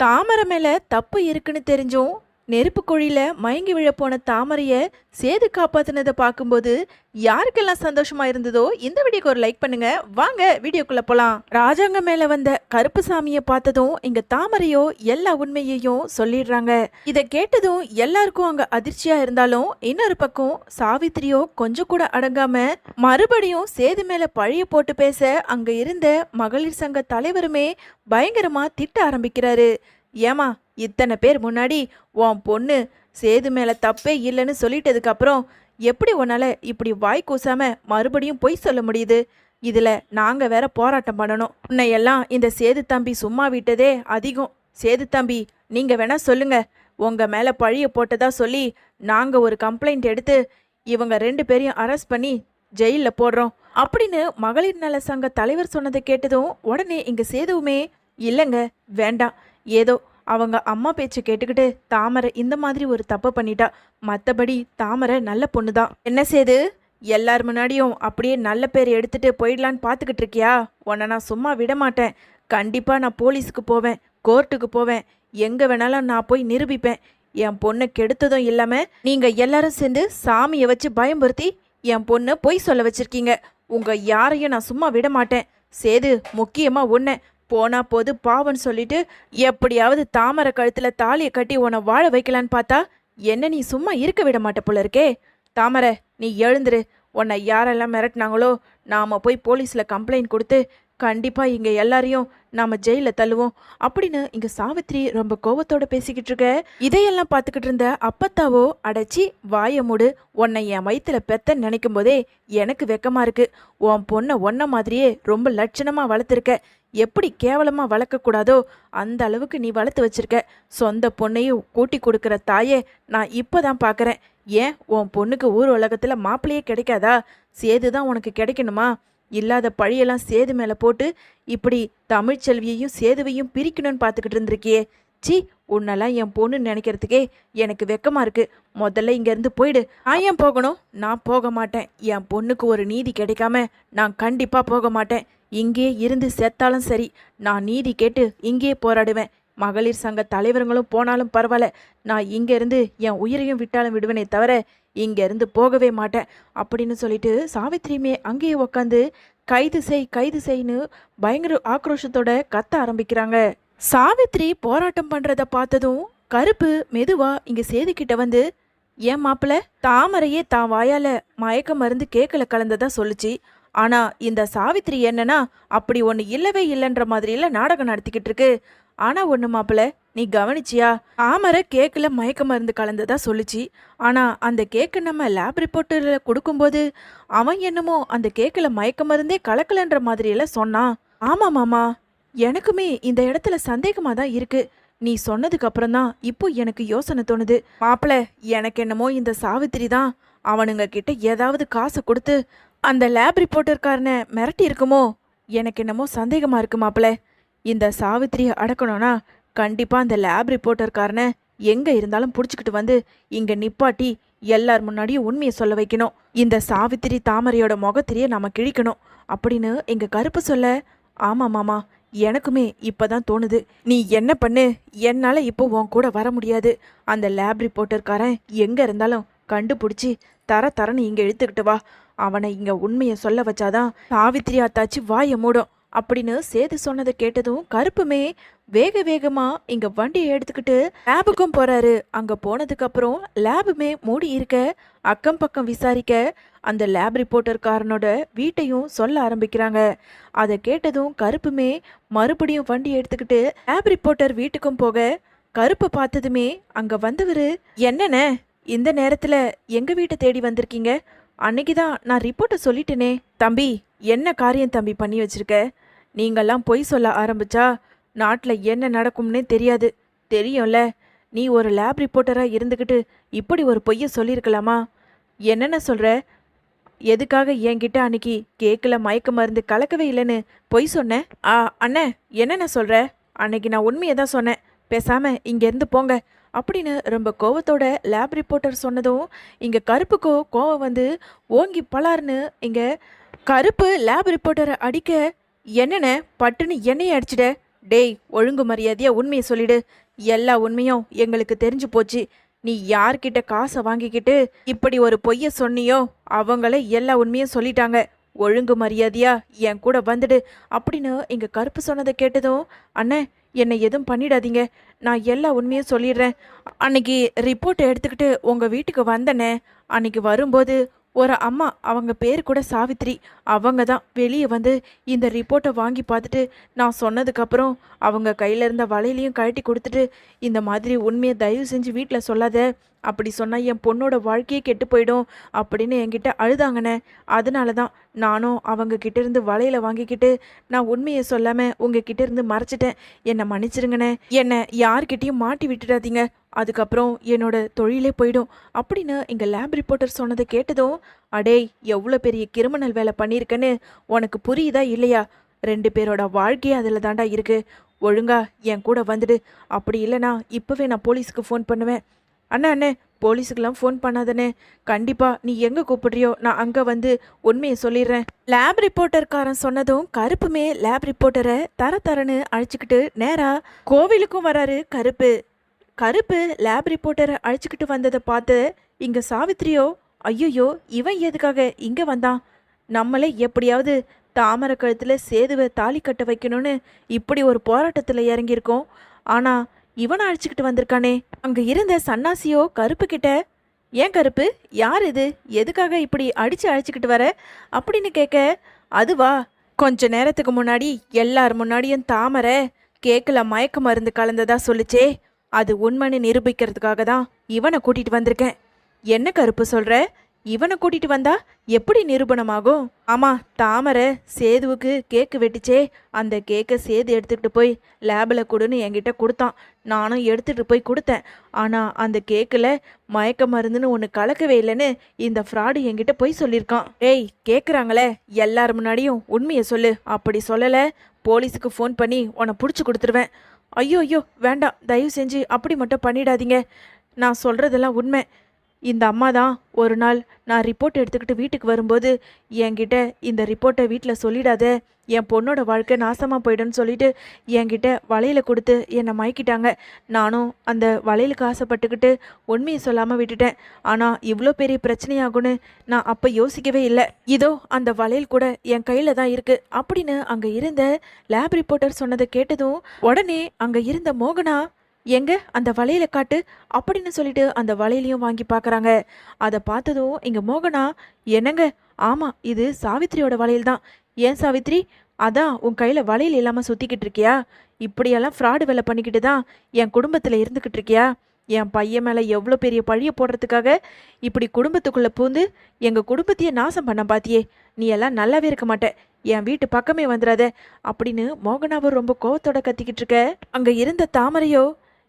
தாமரை மேலே தப்பு இருக்குன்னு தெரிஞ்சும் நெருப்பு குழியில் மயங்கி விழப்போன தாமரையை சேது காப்பாற்றினதை பார்க்கும்போது யாருக்கெல்லாம் சந்தோஷமா இருந்ததோ இந்த வீடியோக்கு ஒரு லைக் பண்ணுங்க. வாங்க வீடியோக்குள்ள போலாம். ராஜாங்க மேல வந்த கருப்பு சாமியை பார்த்ததும் இங்கே தாமரையோ எல்லா உண்மையையும் சொல்லிடுறாங்க. இதை கேட்டதும் எல்லாருக்கும் அங்க அதிர்ச்சியா இருந்தாலும் இன்னொரு பக்கம் சாவித்திரியோ கொஞ்சம் கூட அடங்காம மறுபடியும் சேது மேல பழிய போட்டு பேச அங்க இருந்த மகளிர் சங்க தலைவருமே பயங்கரமா திட்ட ஆரம்பிக்கிறாரு. ஏமா இத்தனை பேர் முன்னாடி உன் பொண்ணு சேது மேலே தப்பே இல்லைன்னு சொல்லிட்டதுக்கு அப்புறம் எப்படி உன்னால் இப்படி வாய் கூசாமல் மறுபடியும் பொய் சொல்ல முடியுது? இதில் நாங்கள் வேற போராட்டம் பண்ணணும். உன்னையெல்லாம் இந்த சேது தம்பி சும்மா விட்டதே அதிகம். சேது தம்பி நீங்கள் வேணால் சொல்லுங்கள் உங்கள் மேலே பழிய போட்டதா சொல்லி நாங்கள் ஒரு கம்ப்ளைண்ட் எடுத்து இவங்க ரெண்டு பேரையும் அரெஸ்ட் பண்ணி ஜெயிலில் போடுறோம். அப்படின்னு மகளிர் நல சங்க தலைவர் சொன்னதை கேட்டதும் உடனே இங்கே சேதுவுமே இல்லைங்க வேண்டாம். ஏதோ அவங்க அம்மா பேச்சு கேட்டுக்கிட்டு தாமரை இந்த மாதிரி ஒரு தப்பு பண்ணிட்டா மற்றபடி தாமரை நல்ல பொண்ணு தான் என்ன செய்து எல்லார் முன்னாடியும் அப்படியே நல்ல பேர் எடுத்துட்டு போயிடலான்னு பார்த்துக்கிட்டு இருக்கியா? உன்னை நான் சும்மா விட மாட்டேன். கண்டிப்பாக நான் போலீஸுக்கு போவேன் கோர்ட்டுக்கு போவேன். எங்கே வேணாலும் நான் போய் நிரூபிப்பேன். என் பொண்ணை கெடுத்ததும் இல்லாமல் நீங்கள் எல்லாரும் சேர்ந்து சாமியை வச்சு பயம்படுத்தி என் பொண்ணை பொய் சொல்ல வச்சுருக்கீங்க. உங்கள் யாரையும் நான் சும்மா விட மாட்டேன். சேது முக்கியமாக ஒன்று போனா போது பாவன்னு சொல்லிட்டு எப்படியாவது தாமரை கழுத்துல தாலியை கட்டி உன்னை வாழ வைக்கலான்னு பார்த்தா என்ன நீ சும்மா இருக்க விட மாட்ட போல இருக்கே. தாமரை நீ எழுந்துரு. உன்னை யாரெல்லாம் மிரட்டினாங்களோ நாம போய் போலீஸ்ல கம்ப்ளைண்ட் கொடுத்து கண்டிப்பாக இங்கே எல்லாரையும் நாம ஜெயில தள்ளுவோம். அப்படின்னு இங்க சாவித்ரி ரொம்ப கோபத்தோட பேசிக்கிட்டு இருக்க. இதையெல்லாம் பார்த்துக்கிட்டு இருந்த அப்பத்தாவோ அடைச்சி வாய மூடு உன்னை என் வயிற்றுல பெத்த நினைக்கும் போதே எனக்கு வெக்கமா இருக்கு. உன் பொண்ணை ஒன்ன மாதிரியே ரொம்ப லட்சணமா வளர்த்துருக்க. எப்படி கேவலமா வளர்க்கக்கூடாதோ அந்த அளவுக்கு நீ வளர்த்து வச்சிருக்க. சொந்த பொண்ணையும் கூட்டி கொடுக்குற தாயே நான் இப்போதான் பார்க்குறேன் ஏன் உன் பொண்ணுக்கு ஊர் உலகத்துல மாப்பிள்ளையே கிடைக்காதா? சேது தான் உனக்கு கிடைக்கணுமா? இல்லாத பழியெல்லாம் சேது மேலே போட்டு இப்படி தமிழ்ச்செல்வியையும் சேதுவையும் பிரிக்கணும்னு பார்த்துக்கிட்டு இருந்திருக்கியே. சி உன்னெல்லாம் என் பொண்ணு நினைக்கிறதுக்கே எனக்கு வெக்கமாக இருக்குது முதல்ல இங்கேருந்து போயிடு. நான் ஏன் போகணும்? நான் போக மாட்டேன். என் பொண்ணுக்கு ஒரு நீதி கிடைக்காம நான் கண்டிப்பாக போக மாட்டேன். இங்கேயே இருந்து செத்தாலும் சரி. நான் நீதி கேட்டு இங்கேயே போராடுவேன். மகளிர் சங்க தலைவருங்களும் போனாலும் பரவாயில்ல. நான் இங்கேருந்து என் உயிரையும் விட்டாலும் விடுவேனே தவிர இங்கேருந்து போகவே மாட்டேன் அப்படின்னு சொல்லிட்டு சாவித்திரியுமே அங்கேயே உக்காந்து கைது செய் கைது செய்ன்னு பயங்கர ஆக்ரோஷத்தோட கத்த ஆரம்பிக்கிறாங்க. சாவித்ரி போராட்டம் பண்ணுறத பார்த்ததும் கருப்பு மெதுவாக இங்கே சேதுக்கிட்ட வந்து ஏன் மாப்பிள தாமரையே தான் வாயால் மயக்க மருந்து கேக்கல கலந்ததா சொல்லுச்சு. ஆனால் இந்த சாவித்ரி என்னன்னா அப்படி ஒன்று இல்லவே இல்லைன்ற மாதிரியெல்லாம் நாடகம் நடத்திக்கிட்டு இருக்கு. ஆனா ஒண்ணு மாப்பிள்ள நீ கவனிச்சியா? ஆமரை கேக்குல மயக்க மருந்து கலந்ததா சொல்லுச்சு. ஆனா அந்த கேக்கு நம்ம லேப் ரிப்போர்ட்டில் கொடுக்கும்போது அவன் என்னமோ அந்த கேக்குல மயக்க மருந்தே கலக்கலன்ற மாதிரியெல்லாம் சொன்னான் ஆமா மாமா எனக்குமே இந்த இடத்துல சந்தேகமா தான் இருக்கு. நீ சொன்னதுக்கு அப்புறம் தான் இப்போ எனக்கு யோசனை தோணுது. மாப்பிள எனக்கு என்னமோ இந்த சாவித்திரி தான் அவனுங்க கிட்ட ஏதாவது காசை கொடுத்து அந்த லேப் ரிப்போர்ட்டர்காரனை மிரட்டி இருக்குமோ எனக்கு என்னமோ சந்தேகமா இருக்கு மாப்பிள்ள இந்த சாவித்திரியை அடக்கணும்னா கண்டிப்பாக அந்த லேப் ரிப்போர்ட்டர்காரனை எங்கே இருந்தாலும் பிடிச்சிக்கிட்டு வந்து இங்கே நிப்பாட்டி எல்லார் முன்னாடியும் உண்மையை சொல்ல வைக்கணும். இந்த சாவித்திரி தாமரையோட முகத்திரியை நம்ம கிழிக்கணும் அப்படின்னு எங்கள் கருப்பு சொல்ல ஆமாம் மாமா எனக்குமே இப்போ தான் தோணுது. நீ என்ன பண்ணு? என்னால் இப்போ உன் கூட வர முடியாது. அந்த லேப் ரிப்போர்ட்டர்காரன் எங்கே இருந்தாலும் கண்டுபிடிச்சி தர தரன்னு இங்கே இழுத்துக்கிட்டு வா. அவனை இங்கே உண்மையை சொல்ல வச்சாதான் சாவித்திரி அத்தாச்சி வாய மூடும். அப்படின்னு சேது சொன்னதை கேட்டதும் கருப்புமே வேக வேகமா இங்க வண்டியை எடுத்துக்கிட்டு லேபுக்கும் போறாரு. அங்க போனதுக்கு அப்புறம் லேபுமே மூடி இருக்க அக்கம் பக்கம் விசாரிக்க அந்த லேப் ரிப்போர்ட்டர்காரனோட வீட்டையும் சொல்ல ஆரம்பிக்கிறாங்க. அதை கேட்டதும் கருப்புமே மறுபடியும் வண்டி எடுத்துக்கிட்டு லேப் ரிப்போர்ட்டர் வீட்டுக்கும் போக கருப்பை பார்த்ததுமே அங்க வந்தவரு என்னண்ணே இந்த நேரத்துல எங்க வீட்டை தேடி வந்திருக்கீங்க? அன்னைக்கு தான் நான் ரிப்போர்ட்டை சொல்லிட்டேனே தம்பி. என்ன காரியம் தம்பி பண்ணி வச்சிருக்க? நீங்கள்லாம் பொய் சொல்ல ஆரம்பிச்சா நாட்டில் என்ன நடக்கும்னே தெரியாது. தெரியும்ல நீ ஒரு லேப் ரிப்போர்ட்டராக இருந்துக்கிட்டு இப்படி ஒரு பொய்யை சொல்லியிருக்கலாமா? என்னென்ன சொல்கிற எதுக்காக என்கிட்ட அன்னைக்கு கேக்கில் மயக்க மருந்து கலக்கவே இல்லைன்னு பொய் சொன்னேன் ஆ அண்ணே என்னென்ன சொல்கிற அன்னைக்கு நான் உண்மையை தான் சொன்னேன். பேசாமல் இங்கேருந்து போங்க. அப்படின்னு ரொம்ப கோவத்தோட லேப் ரிப்போர்ட்டர் சொன்னதும் இங்கே கருப்புக்கோ கோவம் வந்து ஓங்கி பலார்னு இங்கே கருப்பு லேப் ரிப்போர்ட்டரை அடிக்க என்னென்ன? பட்டுன்னு என்னைய அடிச்சிட டேய் ஒழுங்கு மரியாதையா உண்மையை சொல்லிடு. எல்லா உண்மையும் எங்களுக்கு தெரிஞ்சு போச்சு. நீ யார்கிட்ட காசை வாங்கிக்கிட்டு இப்படி ஒரு பொய்ய சொன்னியோ அவங்கள எல்லா உண்மையும் சொல்லிட்டாங்க. ஒழுங்கு மரியாதையா என் கூட வந்துடு. அப்படின்னு இங்கே கருப்பு சொன்னதை கேட்டதும் அண்ணே என்னை எதுவும் பண்ணிடாதீங்க. நான் எல்லா உண்மையும் சொல்லிடுறேன். அன்னைக்கு ரிப்போர்ட்டை எடுத்துக்கிட்டு உங்கள் வீட்டுக்கு வந்தனே. அன்னைக்கு வரும்போது ஒரு அம்மா அவங்க பேர் கூட சாவித்ரி அவங்க தான் வெளியே வந்து இந்த ரிப்போர்ட்டை வாங்கி பார்த்துட்டு நான் சொன்னதுக்கப்புறம் அவங்க கையில் இருந்த வலையிலையும் கழட்டி கொடுத்துட்டு இந்த மாதிரி உண்மையை தயவு செஞ்சு வீட்டில் சொல்லாத. அப்படி சொன்னால் என் பொண்ணோட வாழ்க்கையே கெட்டு போயிடும் அப்படின்னு என்கிட்ட அழுதாங்கண்ணே. அதனால தான் நானும் அவங்க இருந்து வலையில் வாங்கிக்கிட்டு நான் உண்மையை சொல்லாமல் உங்ககிட்ட இருந்து மறைச்சிட்டேன். என்னை மன்னிச்சிருங்கண்ணே. என்னை யார்கிட்டயும் மாட்டி விட்டுடாதீங்க. அதுக்கப்புறம் என்னோட தொழிலே போயிடும் அப்படின்னு இங்கே லேப் ரிப்போர்ட்டர் சொன்னதை கேட்டதும் அடேய் எவ்வளோ பெரிய கிரிமினல் வேலை பண்ணியிருக்கேன்னு உனக்கு புரியுதா இல்லையா? ரெண்டு பேரோட வாழ்க்கையே அதில் தாண்டா இருக்குது ஒழுங்கா என் கூட வந்துடு. அப்படி இல்லைனா இப்போவே நான் போலீஸுக்கு ஃபோன் பண்ணுவேன். அண்ணா அண்ணே போலீஸுக்கெல்லாம் ஃபோன் பண்ணாதண்ணே. கண்டிப்பாக நீ எங்கே கூப்பிடுறியோ நான் அங்கே வந்து உண்மையை சொல்லிடுறேன். லேப் ரிப்போர்ட்டர்காரன் சொன்னதும் கருப்புமே லேப் ரிப்போர்ட்டரை தர தரன்னு அழைச்சிக்கிட்டு நேராக கோவிலுக்கும் வராரு கருப்பு. கருப்பு லேப் ரிப்போர்ட்டரை அழைச்சிக்கிட்டு வந்ததை பார்த்து இங்கே சாவித்ரியோ ஐயோ இவன் எதுக்காக இங்கே வந்தான்? நம்மளே எப்படியாவது தாமரை கழுத்தில் சேதுவை தாலி கட்ட வைக்கணும்னு இப்படி ஒரு போராட்டத்தில் இறங்கியிருக்கோம். ஆனால் இவனை அழைச்சிக்கிட்டு வந்திருக்கானே. அங்கே இருந்த சன்னாசியோ கருப்பு கிட்ட ஏன் கருப்பு? யார் இது? எதுக்காக இப்படி அடித்து அழைச்சிக்கிட்டு வர? அப்படின்னு கேட்க அதுவா கொஞ்ச நேரத்துக்கு முன்னாடி எல்லார் முன்னாடியும் தாமரை கேக்கில் மயக்க மருந்து கலந்ததா சொல்லுச்சே. அது உண்மைன்னு நிரூபிக்கிறதுக்காக தான் இவனை கூட்டிகிட்டு வந்திருக்கேன். என்ன கருப்பு சொல்கிற இவனை கூட்டிட்டு வந்தா எப்படி நிரூபணமாகும்? ஆமா தாமரை சேதுவுக்கு கேக்கு வெட்டிச்சே. அந்த கேக்கை சேது எடுத்துக்கிட்டு போய் லேபில் கொடுன்னு என்கிட்ட கொடுத்தான். நானும் எடுத்துட்டு போய் கொடுத்தேன். ஆனா அந்த கேக்கில் மயக்க மருந்துன்னு ஒன்று கலக்கவே இல்லைன்னு இந்த ஃப்ராடு என்கிட்ட போய் சொல்லியிருக்கான். ஏய் கேட்குறாங்களே எல்லார் முன்னாடியும் உண்மையை சொல்லு. அப்படி சொல்லலை போலீஸுக்கு ஃபோன் பண்ணி உன்னை பிடிச்சி கொடுத்துருவேன். ஐயோ ஐயோ வேண்டாம் தயவு செஞ்சு அப்படி மட்டும் பண்ணிடாதீங்க. நான் சொல்கிறதெல்லாம் உண்மை. இந்த அம்மா தான் ஒரு நாள் நான் ரிப்போர்ட் எடுத்துக்கிட்டு வீட்டுக்கு வரும்போது என்கிட்ட இந்த ரிப்போர்ட்டை வீட்டில் சொல்லிடாத. என் பொண்ணோட வாழ்க்கை நாசமாக போயிடும்னு சொல்லிட்டு என்கிட்ட வளையல கொடுத்து என்னை மயக்கிட்டாங்க. நானும் அந்த வளையலுக்கு ஆசைப்பட்டுக்கிட்டு உண்மையை சொல்லாமல் விட்டுட்டேன். ஆனால் இவ்வளோ பெரிய பிரச்சனையாகும்னு நான் அப்போ யோசிக்கவே இல்லை. இதோ அந்த வளையல் கூட என் கையில் தான் இருக்குது அப்படின்னு அங்கே இருந்த லேப் ரிப்போர்ட்டர் சொன்னதை கேட்டதும் உடனே அங்கே இருந்த மோகனா எங்க? அந்த வலையில காட்டு. அப்படின்னு சொல்லிட்டு அந்த வளையலையும் வாங்கி பார்க்குறாங்க அதை பார்த்ததும் இங்கே மோகனா என்னங்க? ஆமாம் இது சாவித்திரியோட வளையல் தான் ஏன் சாவித்ரி அதான் உன் கையில் வளையல் இல்லாமல் சுற்றிக்கிட்டு இருக்கியா? இப்படியெல்லாம் ஃப்ராடு வேலை பண்ணிக்கிட்டு தான் என் குடும்பத்தில் இருந்துக்கிட்டு இருக்கியா? என் பையன் மேலே எவ்வளோ பெரிய பழிய போடுறதுக்காக இப்படி குடும்பத்துக்குள்ளே பூந்து எங்கள் குடும்பத்தையே நாசம் பண்ண பாத்தியே. நீ எல்லாம் நல்லாவே இருக்க மாட்ட. என் வீட்டு பக்கமே வந்துடாத அப்படின்னு மோகனாவும் ரொம்ப கோவத்தோட கத்திக்கிட்டு இருக்க. அங்கே இருந்த தாமரையோ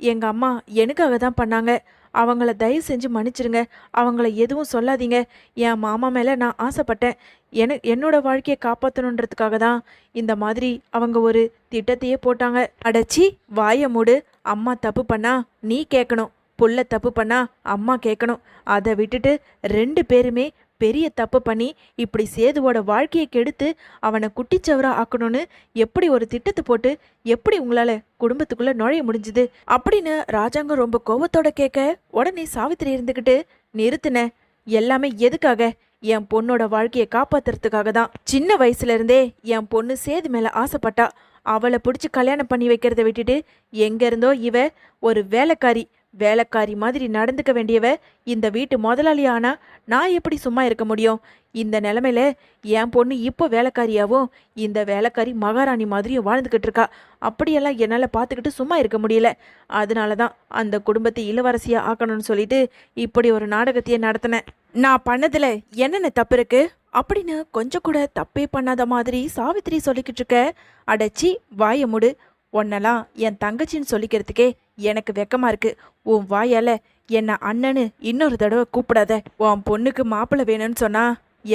எங்க அம்மா எனக்காக தான் பண்ணாங்க. அவங்கள தயவு செஞ்சு மன்னிச்சிருங்க. அவங்கள எதுவும் சொல்லாதீங்க. என் மாமா மேலே நான் ஆசைப்பட்டேன். என என்னோட வாழ்க்கையை காப்பாற்றணுன்றதுக்காக தான் இந்த மாதிரி அவங்க ஒரு திட்டத்தையே போட்டாங்க. அடைச்சி வாய மூடு. அம்மா தப்பு பண்ணா நீ கேட்கணும் புள்ள தப்பு பண்ணா அம்மா கேட்கணும் அதை விட்டுட்டு ரெண்டு பேருமே பெரிய தப்பு பண்ணி இப்படி சேதுவோட வாழ்க்கையை கெடுத்து அவனை குட்டிச்சவரா ஆக்கணும்னு எப்படி ஒரு திட்டத்தை போட்டு எப்படி உங்களால குடும்பத்துக்குள்ள நுழைய முடிஞ்சுது? அப்படின்னு ராஜாங்கம் ரொம்ப கோபத்தோட கேட்க உடனே சாவித்திரி இருந்துக்கிட்டு நிறுத்தின எல்லாமே எதுக்காக? என் பொண்ணோட வாழ்க்கையை காப்பாத்துறதுக்காக தான். சின்ன வயசுல இருந்தே என் பொண்ணு சேது மேல ஆசைப்பட்டா அவளை பிடிச்சி கல்யாணம் பண்ணி வைக்கிறத விட்டுட்டு எங்கேருந்தோ இவ ஒரு வேலைக்காரி வேலைக்காரி மாதிரி நடந்துக்க வேண்டியவ இந்த வீட்டு முதலாளி ஆனா நான் எப்படி சும்மா இருக்க முடியும்? இந்த நிலமையில என் பொண்ணு இப்போ வேலைக்காரியாவும் இந்த வேலைக்காரி மகாராணி மாதிரியும் வாழ்ந்துக்கிட்டு இருக்கா. அப்படியெல்லாம் என்னால் பார்த்துக்கிட்டு சும்மா இருக்க முடியல. அதனால தான் அந்த குடும்பத்தை இளவரசியாக ஆக்கணும்னு சொல்லிட்டு இப்படி ஒரு நாடகத்தையே நடத்தினேன். நான் பண்ணதில் என்னென்ன தப்பு இருக்கு? அப்படின்னு கொஞ்சம் கூட தப்பே பண்ணாத மாதிரி சாவித்திரி சொல்லிக்கிட்டு இருக்க. அடைச்சி வாய முடு உன்னெல்லாம் என் தங்கச்சின்னு சொல்லிக்கிறதுக்கே எனக்கு வெக்கமா இருக்கு. உன் வாயால என்னை அண்ணன்னு இன்னொரு தடவை கூப்பிடாத. உன் பொண்ணுக்கு மாப்பிள்ளை வேணும்னு சொன்னா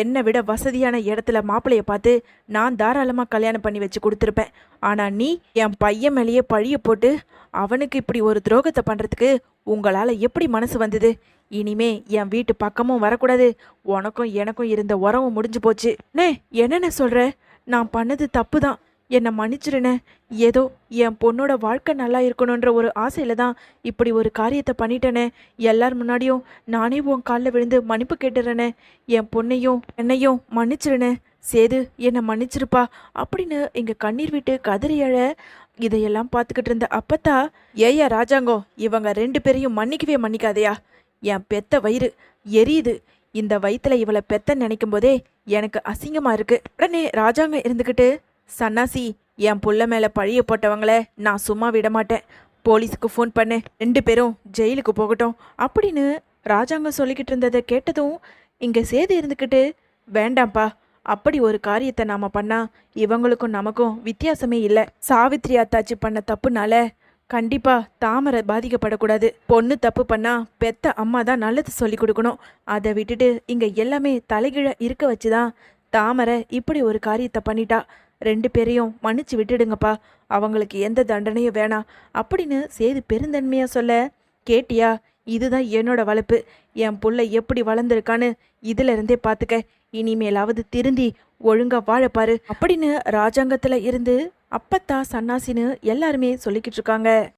என்னை விட வசதியான இடத்துல மாப்பிளைய பார்த்து நான் தாராளமாக கல்யாணம் பண்ணி வச்சு கொடுத்துருப்பேன். ஆனால் நீ என் பையன் மேலேயே பழிய போட்டு அவனுக்கு இப்படி ஒரு துரோகத்தை பண்ணுறதுக்கு உங்களால் எப்படி மனசு வந்தது? இனிமே என் வீட்டு பக்கமும் வரக்கூடாது. உனக்கும் எனக்கும் இருந்த உறவும் முடிஞ்சு போச்சு. நே என்னென்ன சொல்கிற நான் பண்ணது தப்பு தான் என்னை மன்னிச்சிருண்ணே ஏதோ என் பொண்ணோட வாழ்க்கை நல்லா இருக்கணுன்ற ஒரு ஆசையில தான் இப்படி ஒரு காரியத்தை பண்ணிட்டேனே. எல்லார் முன்னாடியும் நானே உன் காலில் விழுந்து மன்னிப்பு கேட்டுறேனே. என் பொண்ணையும் என்னையும் மன்னிச்சிருண்ணே சேது என்னை மன்னிச்சிருப்பா அப்படின்னு எங்கள் கண்ணீர் விட்டு கதறி அழ இதையெல்லாம் பார்த்துக்கிட்டு இருந்த அப்பத்தா ஏயா ராஜாங்கோ இவங்க ரெண்டு பேரையும் மன்னிக்கவே மன்னிக்காதயா. என் பெத்த வயிறு எரியுது. இந்த வயிற்றுல இவளை பெத்த நினைக்கும் போதே எனக்கு அசிங்கமாக இருக்குது உடனே ராஜாங்க இருந்துக்கிட்டு சன்னாசி என் புள்ள மேலே பழிய போட்டவங்கள நான் சும்மா விட மாட்டேன். போலீஸுக்கு ஃபோன் பண்ணு. ரெண்டு பேரும் ஜெயிலுக்கு போகட்டும். அப்படின்னு ராஜாங்கம் சொல்லிக்கிட்டு இருந்ததை கேட்டதும் இங்கே சேது இருந்துக்கிட்டு வேண்டாம்ப்பா. அப்படி ஒரு காரியத்தை நாம் பண்ணால் இவங்களுக்கும் நமக்கும் வித்தியாசமே இல்லை. சாவித்ரி அத்தாச்சி பண்ண தப்புனால கண்டிப்பாக தாமரை பாதிக்கப்படக்கூடாது. பொண்ணு தப்பு பண்ணால் பெத்த அம்மா தான் நல்லது சொல்லி கொடுக்கணும். அதை விட்டுட்டு இங்கே எல்லாமே தலைகீழ இருக்க வச்சு தான் தாமரை இப்படி ஒரு காரியத்தை பண்ணிட்டா. ரெண்டு பேரையும் மன்னிச்சு விட்டுடுங்கப்பா. அவங்களுக்கு எந்த தண்டனையும் வேணாம். அப்படின்னு சேது பெருந்தன்மையா சொல்ல கேட்டியா இதுதான் என்னோட வளர்ப்பு. என் புள்ள எப்படி வளர்ந்துருக்கான்னு இதுல இருந்தே பார்த்துக்க இனிமேலாவது திருந்தி ஒழுங்கா வாழப்பாரு அப்படின்னு ராஜாங்கத்துல இருந்து அப்பத்தா சன்னாசின்னு எல்லாருமே சொல்லிக்கிட்டு இருக்காங்க.